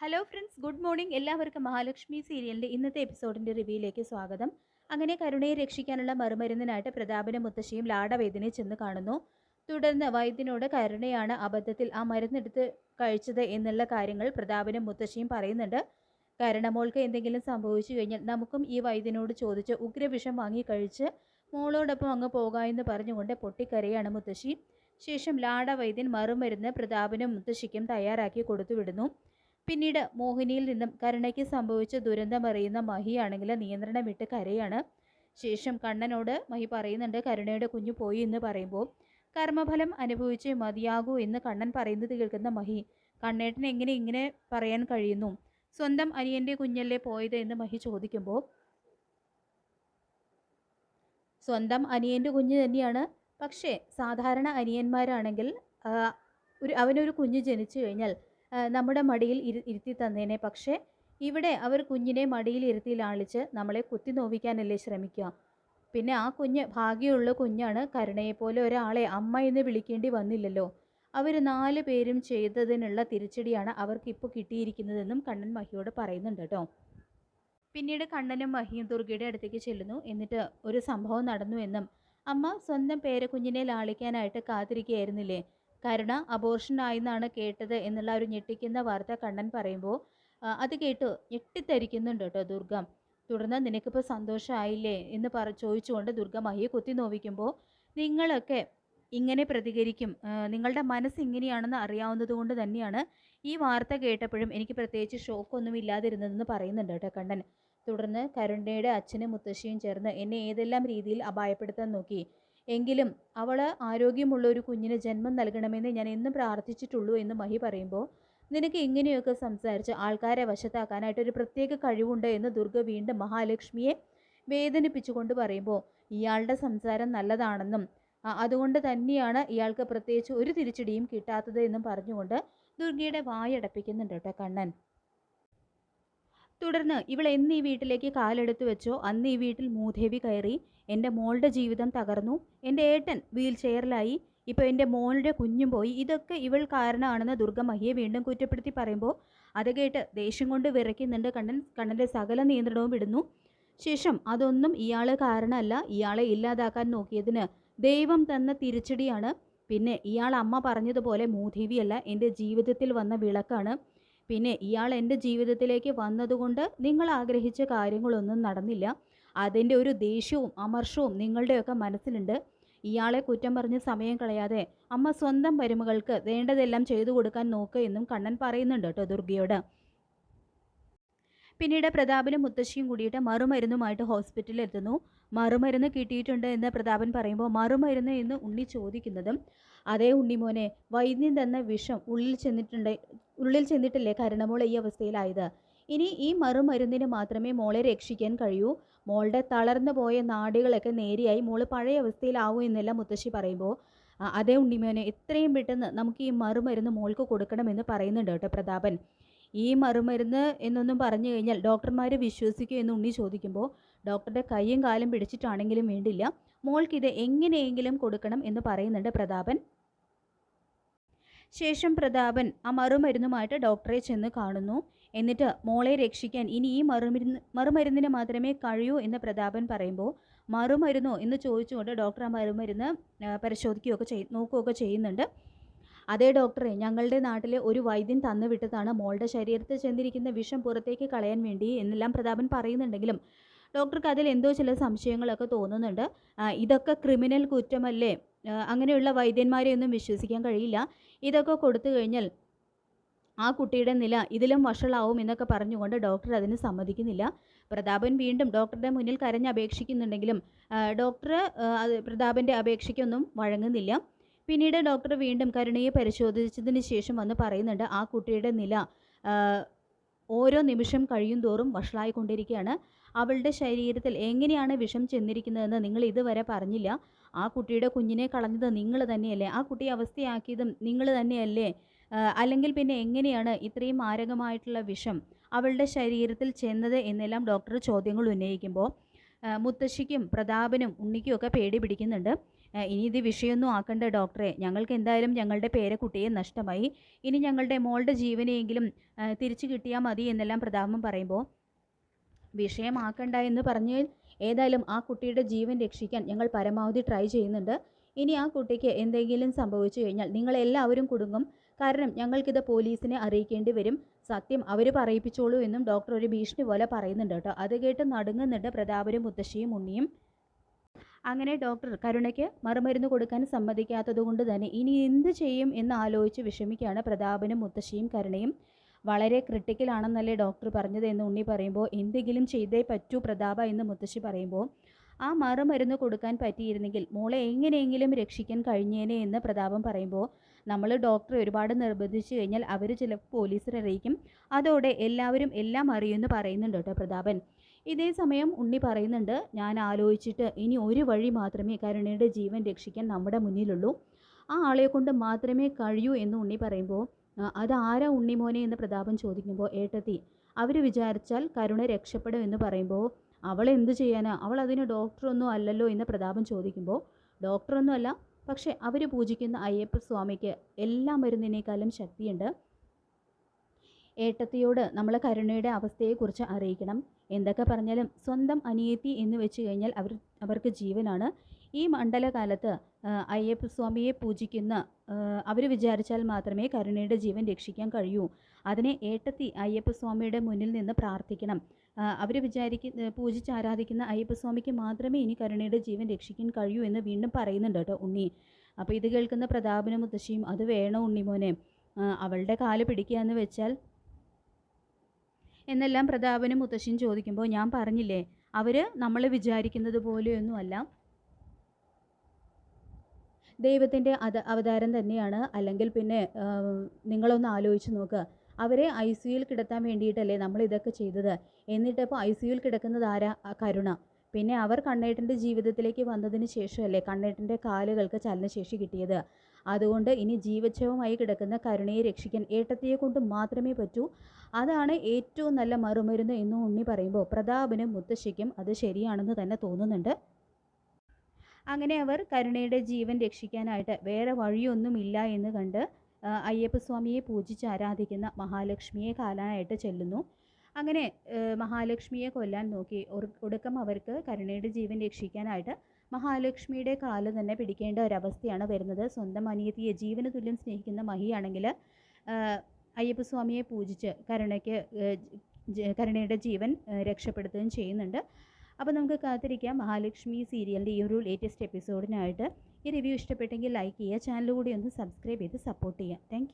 Hello friends good morning എല്ലാവർക്കും മഹാലക്ഷ്മി സീരിയലിന്റെ ഇന്നത്തെ എപ്പിസോഡിന്റെ റിവ്യൂയിലേക്ക് സ്വാഗതം. അങ്ങനെ കരുണയെ രക്ഷിക്കാനുള്ള മറുമരുന്നിനായിട്ട് പ്രതാപനും മുത്തശ്ശിയും ലാടവേദിനെ ചെന്ന് കാണുന്നു. തുടർന്ന് വൈദ്യനോട് കരുണയാണ് അബദ്ധത്തിൽ ആ മരുന്നെടുത്ത് കഴിച്ചത് എന്നുള്ള കാര്യങ്ങൾ പ്രതാപനും മുത്തശ്ശിയും പറയുന്നുണ്ട്. കരുണമോൾക്ക് എന്തെങ്കിലും സംഭവിച്ചു കഴിഞ്ഞാൽ നമുക്കും ഈ വൈദ്യനോട് ചോദിച്ച് ഉഗ്രവിഷം വാങ്ങി കഴിച്ച് മോളോടൊപ്പം അങ്ങ് പോകാമെന്ന് പറഞ്ഞുകൊണ്ട് പൊട്ടിക്കരയാണ് മുത്തശ്ശി. ശേഷം ലാടവൈദ്യൻ മറുമരുന്ന് പ്രതാപനും മുത്തശ്ശിക്കും തയ്യാറാക്കി കൊടുത്തുവിടുന്നു പിന്നീട് മോഹിനിയിൽ നിന്നും കരുണയ്ക്ക് സംഭവിച്ച ദുരന്തം അറിയുന്ന മഹിയാണെങ്കിൽ നിയന്ത്രണം വിട്ട് കരയാണ്. ശേഷം കണ്ണനോട് മഹി പറയുന്നുണ്ട് കരുണയുടെ കുഞ്ഞു പോയി എന്ന് പറയുമ്പോൾ കർമ്മഫലം അനുഭവിച്ച് മതിയാകൂ എന്ന് കണ്ണൻ പറയുന്നത് കേൾക്കുന്ന മഹി കണ്ണേട്ടൻ എങ്ങനെ ഇങ്ങനെ പറയാൻ കഴിയുന്നു? സ്വന്തം അനിയന്റെ കുഞ്ഞല്ലേ പോയത്? എന്ന് മഹി ചോദിക്കുമ്പോൾ സ്വന്തം അനിയന്റെ കുഞ്ഞ് തന്നെയാണ്. പക്ഷേ സാധാരണ അനിയന്മാരാണെങ്കിൽ ഒരു അവനൊരു കുഞ്ഞ് ജനിച്ചു കഴിഞ്ഞാൽ നമ്മുടെ മടിയിൽ ഇരു ഇരുത്തി തന്നേനെ. പക്ഷേ ഇവിടെ അവർ കുഞ്ഞിനെ മടിയിൽ ഇരുത്തി ലാളിച്ച് നമ്മളെ കുത്തി നോവിക്കാനല്ലേ ശ്രമിക്കുക. പിന്നെ ആ കുഞ്ഞ് ഭാഗ്യമുള്ള കുഞ്ഞാണ് കരുണയെപ്പോലെ ഒരാളെ അമ്മ എന്ന് വിളിക്കേണ്ടി വന്നില്ലല്ലോ. അവർ നാല് പേരും ചെയ്തതിനുള്ള തിരിച്ചടിയാണ് അവർക്കിപ്പോൾ കിട്ടിയിരിക്കുന്നതെന്നും കണ്ണൻ മഹിയോട് പറയുന്നുണ്ട് കേട്ടോ. പിന്നീട് കണ്ണനും മഹിയും ദുർഗയുടെ അടുത്തേക്ക് ചെല്ലുന്നു. എന്നിട്ട് ഒരു സംഭവം നടന്നു എന്നും അമ്മ സ്വന്തം പേരക്കുഞ്ഞിനെ ലാളിക്കാനായിട്ട് കാത്തിരിക്കുകയായിരുന്നില്ലേ? കരുണ അബോർഷൻ ആയെന്നാണ് കേട്ടത് എന്നുള്ള ഒരു ഞെട്ടിക്കുന്ന വാർത്ത കണ്ണൻ പറയുമ്പോൾ അത് കേട്ട് ഞെട്ടിത്തരിക്കുന്നുണ്ട് കേട്ടോ ദുർഗം. തുടർന്ന് നിനക്കിപ്പോൾ സന്തോഷമായില്ലേ എന്ന് പറ ചോദിച്ചുകൊണ്ട് ദുർഗ മഹിയെ കുത്തി നോവിക്കുമ്പോൾ നിങ്ങളൊക്കെ ഇങ്ങനെ പ്രതികരിക്കും. നിങ്ങളുടെ മനസ്സ് ഇങ്ങനെയാണെന്ന് അറിയാവുന്നത് കൊണ്ട് തന്നെയാണ് ഈ വാർത്ത കേട്ടപ്പോഴും എനിക്ക് പ്രത്യേകിച്ച് ഷോക്കൊന്നും ഇല്ലാതിരുന്നതെന്ന് പറയുന്നുണ്ട് കേട്ടോ കണ്ണൻ. തുടർന്ന് കരുണയുടെ അച്ഛനും മുത്തശ്ശിയും ചേർന്ന് എന്നെ ഏതെല്ലാം രീതിയിൽ അപായപ്പെടുത്താൻ നോക്കി. എങ്കിലും അവൾ ആരോഗ്യമുള്ള ഒരു കുഞ്ഞിന് ജന്മം നൽകണമെന്ന് ഞാൻ എന്നും പ്രാർത്ഥിച്ചിട്ടുള്ളൂ എന്ന് മഹി പറയുമ്പോൾ നിനക്ക് ഇങ്ങനെയൊക്കെ സംസാരിച്ച് ആൾക്കാരെ വശത്താക്കാനായിട്ട് ഒരു പ്രത്യേക കഴിവുണ്ട് എന്ന് ദുർഗ വീണ്ടും മഹാലക്ഷ്മിയെ വേദനിപ്പിച്ചുകൊണ്ട് പറയുമ്പോൾ ഇയാളുടെ സംസാരം നല്ലതാണെന്നും അതുകൊണ്ട് തന്നെയാണ് ഇയാൾക്ക് പ്രത്യേകിച്ച് ഒരു തിരിച്ചടിയും കിട്ടാത്തത് എന്നും പറഞ്ഞുകൊണ്ട് ദുർഗയുടെ വായടപ്പിക്കുന്നുണ്ട് കേട്ടോ കണ്ണൻ. തുടർന്ന് ഇവൾ എന്ന് ഈ വീട്ടിലേക്ക് കാലെടുത്ത് വെച്ചോ. അന്ന് ഈ വീട്ടിൽ മൂദേവി കയറി എന്റെ മോളുടെ ജീവിതം തകർന്നു. എന്റെ ഏട്ടൻ വീൽ ചെയറിലായി. ഇപ്പോൾ എന്റെ മോളുടെ കുഞ്ഞും പോയി. ഇതൊക്കെ ഇവൾ കാരണമാണെന്ന് ദുർഗമഹിയെ വീണ്ടും കുറ്റപ്പെടുത്തി പറയുമ്പോൾ അത് കേട്ട് ദേഷ്യം കൊണ്ട് വിറയ്ക്കുന്നുണ്ട് കണ്ണൻ. കണ്ണന്റെ സകല നിയന്ത്രണവും വിടുന്നു. ശേഷം അതൊന്നും ഇയാൾ കാരണമല്ല. ഇയാളെ ഇല്ലാതാക്കാൻ നോക്കിയതിന് ദൈവം തന്ന തിരിച്ചടിയാണ്. പിന്നെ ഇയാൾ അമ്മ പറഞ്ഞതുപോലെ മൂദേവിയല്ല. എന്റെ ജീവിതത്തിൽ വന്ന വിളക്കാണ്. പിന്നെ ഇയാൾ എന്റെ ജീവിതത്തിലേക്ക് വന്നതുകൊണ്ട് നിങ്ങൾ ആഗ്രഹിച്ച കാര്യങ്ങളൊന്നും നടന്നില്ല. അതിന്റെ ഒരു ദേഷ്യവും അമർഷവും നിങ്ങളുടെയൊക്കെ മനസ്സിലുണ്ട്. ഇയാളെ കുറ്റം പറഞ്ഞ് സമയം കളയാതെ അമ്മ സ്വന്തം മരുമകൾക്ക് വേണ്ടതെല്ലാം ചെയ്തു കൊടുക്കാൻ നോക്കുക എന്നും കണ്ണൻ പറയുന്നുണ്ട് കേട്ടോ ദുർഗയോട്. പിന്നീട് പ്രതാപനും മുത്തശ്ശിയും കൂടിയിട്ട് മറുമരുന്നുമായിട്ട് ഹോസ്പിറ്റലിൽ എത്തുന്നു മറുമരുന്ന് കിട്ടിയിട്ടുണ്ട് എന്ന് പ്രതാപൻ പറയുമ്പോൾ മറുമരുന്ന് എന്ന് ഉണ്ണി ചോദിക്കുന്നതും അതേ ഉണ്ണിമോനെ വൈദ്യം തന്ന വിഷം ഉള്ളിൽ ചെന്നിട്ടുണ്ട് ഉള്ളിൽ ചെന്നിട്ടില്ലേ കരണമോൾ ഈ അവസ്ഥയിലായത്? ഇനി ഈ മറുമരുന്നിന് മാത്രമേ മോളെ രക്ഷിക്കാൻ കഴിയൂ. മോളുടെ തളർന്നു പോയ നാടുകളൊക്കെ നേരെയായി മോൾ പഴയ അവസ്ഥയിലാവൂ എന്നല്ല മുത്തശ്ശി പറയുമ്പോൾ. "ആ, അതേ ഉണ്ണിമോനെ എത്രയും പെട്ടെന്ന് നമുക്ക് ഈ മറുമരുന്ന് മോൾക്ക് കൊടുക്കണമെന്ന് പറയുന്നുണ്ട് കേട്ടോ പ്രതാപൻ. ഈ മറുമരുന്ന് എന്നൊന്നും പറഞ്ഞു കഴിഞ്ഞാൽ ഡോക്ടർമാർ വിശ്വസിക്കുമോ എന്ന് ഉണ്ണി ചോദിക്കുമ്പോൾ ഡോക്ടറുടെ കൈയും കാലും പിടിച്ചിട്ടാണെങ്കിലും വേണ്ടില്ല. മോൾക്കിത് എങ്ങനെയെങ്കിലും കൊടുക്കണം എന്ന് പറയുന്നുണ്ട് പ്രതാപൻ. ശേഷം പ്രതാപൻ ആ മറുമരുന്നുമായിട്ട് ഡോക്ടറെ ചെന്ന് കാണുന്നു. എന്നിട്ട് മോളെ രക്ഷിക്കാൻ ഇനി ഈ മറുമരുന്ന് മറുമരുന്നിന് മാത്രമേ കഴിയൂ എന്ന് പ്രതാപൻ പറയുമ്പോൾ മറുമരുന്നോ എന്ന് ചോദിച്ചുകൊണ്ട് ഡോക്ടർ ആ മറുമരുന്ന് പരിശോധിക്കുകയൊക്കെ ചെയ് നോക്കുകയൊക്കെ ചെയ്യുന്നുണ്ട്. അതേ ഡോക്ടറെ ഞങ്ങളുടെ നാട്ടിലെ ഒരു വൈദ്യൻ തന്നു വിട്ടതാണ് മോളുടെ ശരീരത്തിൽ ചെന്നിരിക്കുന്ന വിഷം പുറത്തേക്ക് കളയാൻ വേണ്ടി എന്നെല്ലാം പ്രതാപൻ പറയുന്നുണ്ടെങ്കിലും ഡോക്ടർക്ക് അതിൽ എന്തോ ചില സംശയങ്ങളൊക്കെ തോന്നുന്നുണ്ട്. ഇതൊക്കെ ക്രിമിനൽ കുറ്റമല്ലേ? അങ്ങനെയുള്ള വൈദ്യന്മാരെ ഒന്നും വിശ്വസിക്കാൻ കഴിയില്ല. ഇതൊക്കെ കൊടുത്തു കഴിഞ്ഞാൽ ആ കുട്ടിയുടെ നില ഇതിലും വഷളാവും എന്നൊക്കെ പറഞ്ഞുകൊണ്ട് ഡോക്ടർ അതിന് സമ്മതിക്കുന്നില്ല. പ്രതാപൻ വീണ്ടും ഡോക്ടറുടെ മുന്നിൽ കരഞ്ഞ് അപേക്ഷിക്കുന്നുണ്ടെങ്കിലും ഡോക്ടർ പ്രതാപന്റെ അപേക്ഷയ്ക്കൊന്നും വഴങ്ങുന്നില്ല. പിന്നീട് ഡോക്ടർ വീണ്ടും കരുണയെ പരിശോധിച്ചതിന് ശേഷം വന്ന് പറയുന്നുണ്ട് ആ കുട്ടിയുടെ നില ഓരോ നിമിഷം കഴിയും തോറും വഷളായിക്കൊണ്ടിരിക്കുകയാണ്. അവളുടെ ശരീരത്തിൽ എങ്ങനെയാണ് വിഷം ചെന്നിരിക്കുന്നതെന്ന് നിങ്ങൾ ഇതുവരെ പറഞ്ഞില്ല. ആ കുട്ടിയുടെ കുഞ്ഞിനെ കളഞ്ഞത് നിങ്ങൾ തന്നെയല്ലേ? ആ കുട്ടിയെ അവസ്ഥയാക്കിയതും നിങ്ങൾ തന്നെയല്ലേ? അല്ലെങ്കിൽ പിന്നെ എങ്ങനെയാണ് ഇത്രയും മാരകമായിട്ടുള്ള വിഷം അവളുടെ ശരീരത്തിൽ ചെന്നത് എന്നെല്ലാം ഡോക്ടർ ചോദ്യങ്ങൾ ഉന്നയിക്കുമ്പോൾ മുത്തശ്ശിക്കും പ്രതാപനും ഉണ്ണിക്കും ഒക്കെ പേടി പിടിക്കുന്നുണ്ട്. "ഏ, ഇനി ഇത് വിഷയമൊന്നും ആക്കണ്ട ഡോക്ടറെ. ഞങ്ങൾക്ക് എന്തായാലും ഞങ്ങളുടെ പേരക്കുട്ടിയെ നഷ്ടമായി. ഇനി ഞങ്ങളുടെ മോളുടെ ജീവനെയെങ്കിലും തിരിച്ചു കിട്ടിയാൽ മതി എന്നെല്ലാം പ്രതാപം പറയുമ്പോൾ വിഷയമാക്കണ്ട എന്ന് പറഞ്ഞ് ഏതായാലും ആ കുട്ടിയുടെ ജീവൻ രക്ഷിക്കാൻ ഞങ്ങൾ പരമാവധി ട്രൈ ചെയ്യുന്നുണ്ട്. ഇനി ആ കുട്ടിക്ക് എന്തെങ്കിലും സംഭവിച്ചു കഴിഞ്ഞാൽ നിങ്ങളെല്ലാവരും കുടുങ്ങും. കാരണം ഞങ്ങൾക്കിത് പോലീസിനെ അറിയിക്കേണ്ടി വരും. സത്യം അവർ പറയിപ്പിച്ചോളൂ എന്നും ഡോക്ടർ ഒരു ഭീഷണി പോലെ പറയുന്നുണ്ട് കേട്ടോ. അത് കേട്ട് നടുങ്ങുന്നുണ്ട് പ്രതാപരും മുത്തശ്ശിയും ഉണ്ണിയും. അങ്ങനെ ഡോക്ടർ കരുണയ്ക്ക് മറുമരുന്ന് കൊടുക്കാൻ സമ്മതിക്കാത്തതുകൊണ്ട് തന്നെ ഇനി എന്ത് ചെയ്യും എന്ന് ആലോചിച്ച് വിഷമിക്കുകയാണ് പ്രതാപനും മുത്തശ്ശിയും കരുണയും. വളരെ ക്രിട്ടിക്കലാണെന്നല്ലേ ഡോക്ടർ പറഞ്ഞത് എന്ന് ഉണ്ണി പറയുമ്പോൾ എന്തെങ്കിലും ചെയ്തേ പറ്റൂ പ്രതാപ എന്ന് മുത്തശ്ശി പറയുമ്പോൾ. ആ മറുമരുന്ന് കൊടുക്കാൻ പറ്റിയിരുന്നെങ്കിൽ മോളെ എങ്ങനെയെങ്കിലും രക്ഷിക്കാൻ കഴിഞ്ഞേനെ എന്ന് പ്രതാപം പറയുമ്പോൾ നമ്മൾ ഡോക്ടറെ ഒരുപാട് നിർബന്ധിച്ചു കഴിഞ്ഞാൽ അവർ ചില പോലീസിൽ അറിയിക്കും. അതോടെ എല്ലാവരും എല്ലാം അറിയുമെന്ന് പറയുന്നുണ്ട് കേട്ടോ പ്രതാപൻ. ഇതേ സമയം ഉണ്ണി പറയുന്നുണ്ട് ഞാൻ ആലോചിച്ചിട്ട് ഇനി ഒരു വഴി മാത്രമേ കരുണയുടെ ജീവൻ രക്ഷിക്കാൻ നമ്മുടെ മുന്നിലുള്ളൂ. ആ ആളെ കൊണ്ട് മാത്രമേ കഴിയൂ എന്ന് ഉണ്ണി പറയുമ്പോൾ "ആ, അതാരാ ഉണ്ണിമോനെ എന്ന് പ്രതാപം ചോദിക്കുമ്പോൾ ഏട്ടത്തി അവർ വിചാരിച്ചാൽ കരുണ രക്ഷപ്പെടും എന്ന് പറയുമ്പോൾ അവൾ എന്ത് ചെയ്യാനാ? അവൾ അതിന് ഡോക്ടറൊന്നും അല്ലല്ലോ എന്ന് പ്രതാപൻ ചോദിക്കുമ്പോൾ ഡോക്ടറൊന്നും അല്ല പക്ഷേ അവർ പൂജിക്കുന്ന അയ്യപ്പ സ്വാമിക്ക് എല്ലാ മരുന്നിനേക്കാളും ശക്തിയുണ്ട്. ഏട്ടത്തിയോട് നമ്മൾ കരുണയുടെ അവസ്ഥയെക്കുറിച്ച് അറിയിക്കണം. എന്തൊക്കെ പറഞ്ഞാലും സ്വന്തം അനിയത്തി എന്ന് വെച്ച് കഴിഞ്ഞാൽ അവർ അവർക്ക് ജീവനാണ്. ഈ മണ്ഡലകാലത്ത് അയ്യപ്പസ്വാമിയെ അയ്യപ്പ സ്വാമിയെ പൂജിക്കുന്ന അവർ വിചാരിച്ചാൽ മാത്രമേ കരുണയുടെ ജീവൻ രക്ഷിക്കാൻ കഴിയൂ. അതിനെ ഏട്ടത്തി അയ്യപ്പ സ്വാമിയുടെ മുന്നിൽ നിന്ന് പ്രാർത്ഥിക്കണം. അവർ വിചാരിക്കുന്ന പൂജിച്ച് ആരാധിക്കുന്ന അയ്യപ്പ സ്വാമിക്ക് മാത്രമേ ഇനി കരുണയുടെ ജീവൻ രക്ഷിക്കാൻ കഴിയൂ എന്ന് വീണ്ടും പറയുന്നുണ്ട് കേട്ടോ ഉണ്ണി. അപ്പോൾ ഇത് കേൾക്കുന്ന പ്രതാപന മുത്തശ്ശിയും അത് വേണോ ഉണ്ണിമോനെ മോനെ? അവളുടെ കാൽ പിടിക്കുക എന്ന് വെച്ചാൽ എന്നെല്ലാം പ്രതാപനും മുത്തശ്ശിയും ചോദിക്കുമ്പോൾ ഞാൻ പറഞ്ഞില്ലേ അവർ നമ്മൾ വിചാരിക്കുന്നത് പോലെയൊന്നുമല്ല. ദൈവത്തിന്റെ അത് അവതാരം തന്നെയാണ്. അല്ലെങ്കിൽ പിന്നെ നിങ്ങളൊന്ന് ആലോചിച്ച് നോക്കുക അവരെ ഐ സിയുയിൽ കിടത്താൻ വേണ്ടിയിട്ടല്ലേ നമ്മൾ ഇതൊക്കെ ചെയ്തത്. എന്നിട്ടപ്പോൾ ഐ സിയുയിൽ കിടക്കുന്നത് ആരാ? കരുണ. പിന്നെ അവർ കണ്ണേട്ടന്റെ ജീവിതത്തിലേക്ക് വന്നതിന് ശേഷമല്ലേ കണ്ണേട്ടന്റെ കാലുകൾക്ക് ചലനശേഷി കിട്ടിയത്. അതുകൊണ്ട് ഇനി ജീവച്ഛവമായി കിടക്കുന്ന കരുണയെ രക്ഷിക്കാൻ ഏട്ടത്തിയെ കൊണ്ട് മാത്രമേ പറ്റൂ. അതാണ് ഏറ്റവും നല്ല മറുമരുന്ന് എന്ന് ഉണ്ണി പറയുമ്പോൾ പ്രതാപനും മുത്തശ്ശിക്കും അത് ശരിയാണെന്ന് തന്നെ തോന്നുന്നുണ്ട്. അങ്ങനെ അവർ കരുണയുടെ ജീവൻ രക്ഷിക്കാനായിട്ട് വേറെ വഴിയൊന്നുമില്ല എന്ന് കണ്ട് അയ്യപ്പസ്വാമിയെ പൂജിച്ച് ആരാധിക്കുന്ന മഹാലക്ഷ്മിയെ കാലാനായിട്ട് ചെല്ലുന്നു. അങ്ങനെ മഹാലക്ഷ്മിയെ കൊല്ലാൻ നോക്കി. ഒടുക്കം അവർക്ക് കരുണയുടെ ജീവൻ രക്ഷിക്കാനായിട്ട് മഹാലക്ഷ്മിയുടെ കാൽ തന്നെ പിടിക്കേണ്ട ഒരവസ്ഥയാണ് വരുന്നത്. സ്വന്തം അനിയത്തിയെ ജീവന് തുല്യം സ്നേഹിക്കുന്ന മഹിയാണെങ്കിൽ അയ്യപ്പസ്വാമിയെ പൂജിച്ച് കരുണയ്ക്ക് കരുണയുടെ ജീവൻ രക്ഷപ്പെടുത്തുകയും ചെയ്യുന്നുണ്ട്. അപ്പോൾ നമുക്ക് കാത്തിരിക്കാം. മഹാലക്ഷ്മി സീരിയലിന്റെ ഈ ഒരു ലേറ്റസ്റ്റ് എപ്പിസോഡിനായിട്ട് ഈ റിവ്യൂ ഇഷ്ടപ്പെട്ടെങ്കിൽ ലൈക്ക് ചെയ്യുക ചാനൽ കൂടി ഒന്ന് സബ്സ്ക്രൈബ് ചെയ്ത് സപ്പോർട്ട് ചെയ്യുക. താങ്ക്